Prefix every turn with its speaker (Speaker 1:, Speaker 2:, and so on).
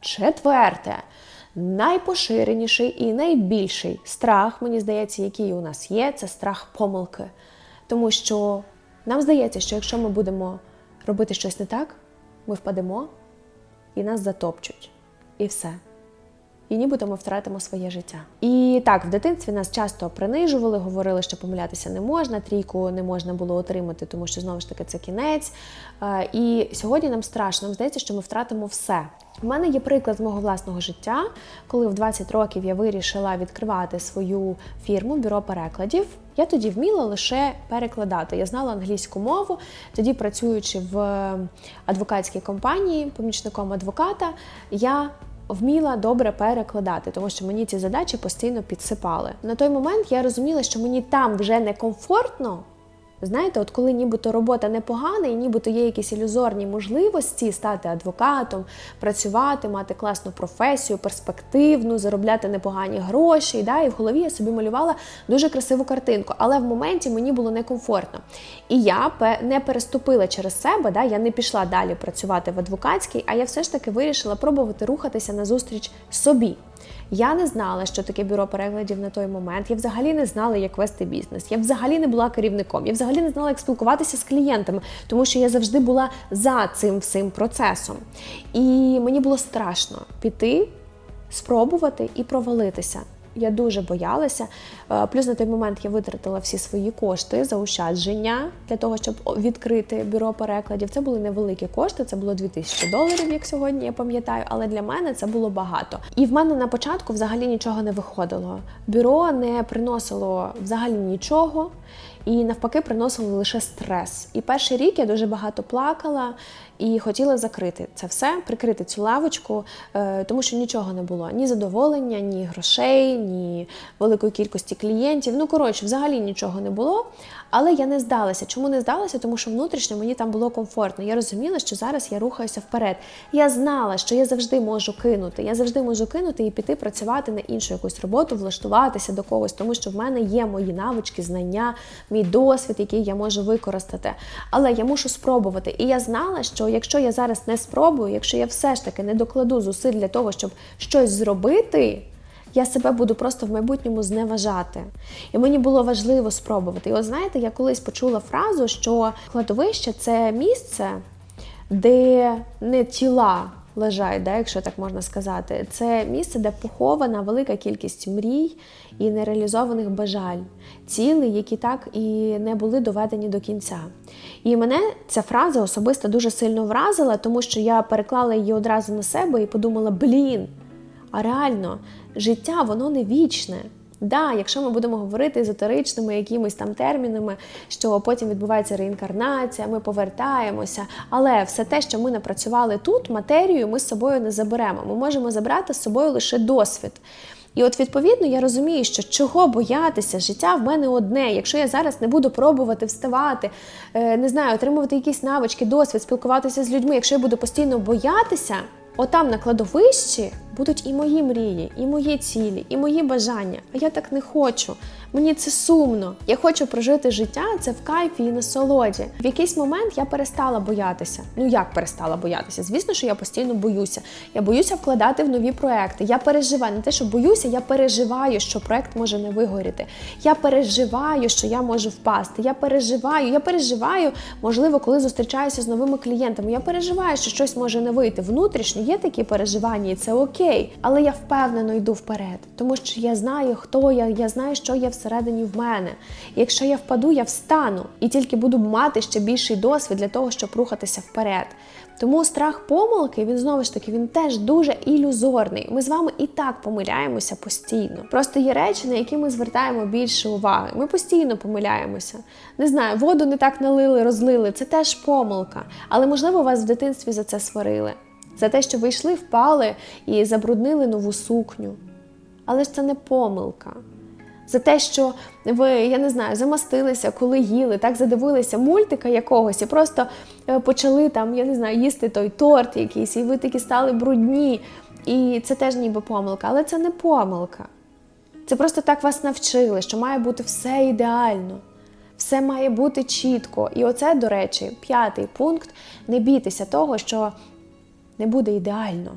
Speaker 1: Четверте, найпоширеніший і найбільший страх, мені здається, який у нас є, це страх помилки. Тому що нам здається, що якщо ми будемо робити щось не так, ми впадемо і нас затопчуть. І все. І нібито ми втратимо своє життя. І так, в дитинстві нас часто принижували, говорили, що помилятися не можна, трійку не можна було отримати, тому що знову ж таки це кінець. Е, І сьогодні нам страшно, нам здається, що ми втратимо все. У мене є приклад з мого власного життя, коли в 20 років я вирішила відкривати свою фірму бюро перекладів. Я тоді вміла лише перекладати. Я знала англійську мову. Тоді, працюючи в адвокатській компанії, помічником адвоката, я вміла добре перекладати, тому що мені ці задачі постійно підсипали. На той момент я розуміла, що мені там вже некомфортно. Знаєте, от коли нібито робота непогана, і нібито є якісь ілюзорні можливості стати адвокатом, працювати, мати класну професію, перспективну, заробляти непогані гроші. Да? І в голові я собі малювала дуже красиву картинку, але в моменті мені було некомфортно. І я не переступила через себе, да? я не пішла далі працювати в адвокатській, а я все ж таки вирішила пробувати рухатися назустріч собі. Я не знала, що таке бюро переглядів на той момент. Я взагалі не знала, як вести бізнес. Я взагалі не була керівником. Я взагалі не знала, як спілкуватися з клієнтами, тому що я завжди була за цим всім процесом. І мені було страшно піти, спробувати і провалитися. Я дуже боялася. Е, Плюс на той момент я витратила всі свої кошти заощадження для того, щоб відкрити бюро перекладів. Це були невеликі кошти, це було 2000 доларів, як сьогодні я пам'ятаю, але для мене це було багато. І в мене на початку взагалі нічого не виходило. Бюро не приносило взагалі нічого. І навпаки приносило лише стрес. І перший рік я дуже багато плакала і хотіла закрити це все, прикрити цю лавочку, е, тому що нічого не було: ні задоволення, ні грошей, ні великої кількості клієнтів. Ну коротше, взагалі нічого не було. Але я не здалася. Чому не здалася? Тому що внутрішньо мені там було комфортно. Я розуміла, що зараз я рухаюся вперед. Я знала, що я завжди можу кинути. Я завжди можу кинути і піти працювати на іншу якусь роботу, влаштуватися до когось, тому що в мене є мої навички, знання, мій досвід, який я можу використати. Але я мушу спробувати. І я знала, що якщо я зараз не спробую, якщо я все ж таки не докладу зусиль для того, щоб щось зробити. Я себе буду просто в майбутньому зневажати. І мені було важливо спробувати. І от знаєте, я колись почула фразу, що кладовище це місце, де не тіла лежать, да, якщо так можна сказати. Це місце, де похована велика кількість мрій і нереалізованих бажань, цілей, які так і не були доведені до кінця. І мене ця фраза особисто дуже сильно вразила, тому що я переклала її одразу на себе і подумала: блін. А реально, життя воно не вічне. Да, якщо ми будемо говорити езотеричними якимись там термінами, що потім відбувається реінкарнація, ми повертаємося. Але все те, що ми напрацювали тут, матерію ми з собою не заберемо. Ми можемо забрати з собою лише досвід. І от відповідно я розумію, що чого боятися, життя в мене одне. Якщо я зараз не буду пробувати вставати, е, не знаю, отримувати якісь навички, досвід, спілкуватися з людьми, якщо я буду постійно боятися, отам на кладовищі будуть і мої мрії, і мої цілі, і мої бажання. А я так не хочу. Мені це сумно. Я хочу прожити життя це в кайфі і насолоді. В якийсь момент я перестала боятися. Ну як перестала боятися? Звісно, що я постійно боюся. Я боюся вкладати в нові проекти. Я переживаю не те, що боюся, я переживаю, що проект може не вигоріти. Я переживаю, що я можу впасти. Я переживаю, я переживаю, можливо, коли зустрічаюся з новими клієнтами. Я переживаю, що щось може не вийти. Внутрішньо є такі переживання, і це окей. Але я впевнено йду вперед, тому що я знаю, хто я, я знаю, що є всередині в мене. Якщо я впаду, я встану і тільки буду мати ще більший досвід для того, щоб рухатися вперед. Тому страх помилки, він знову ж таки він теж дуже ілюзорний. Ми з вами і так помиляємося постійно. Просто є речі, на які ми звертаємо більше уваги. Ми постійно помиляємося. Не знаю, воду не так налили, розлили. Це теж помилка. Але можливо вас в дитинстві за це сварили. За те, що ви йшли, впали і забруднили нову сукню. Але ж це не помилка. За те, що ви, я не знаю, замастилися, коли їли, так задивилися мультика якогось і просто е, почали там, я не знаю, їсти той торт якийсь, і ви такі стали брудні. І це теж ніби помилка, але це не помилка. Це просто так вас навчили, що має бути все ідеально. Все має бути чітко. І оце, до речі, п'ятий пункт: не бійтеся того, що не буде ідеально.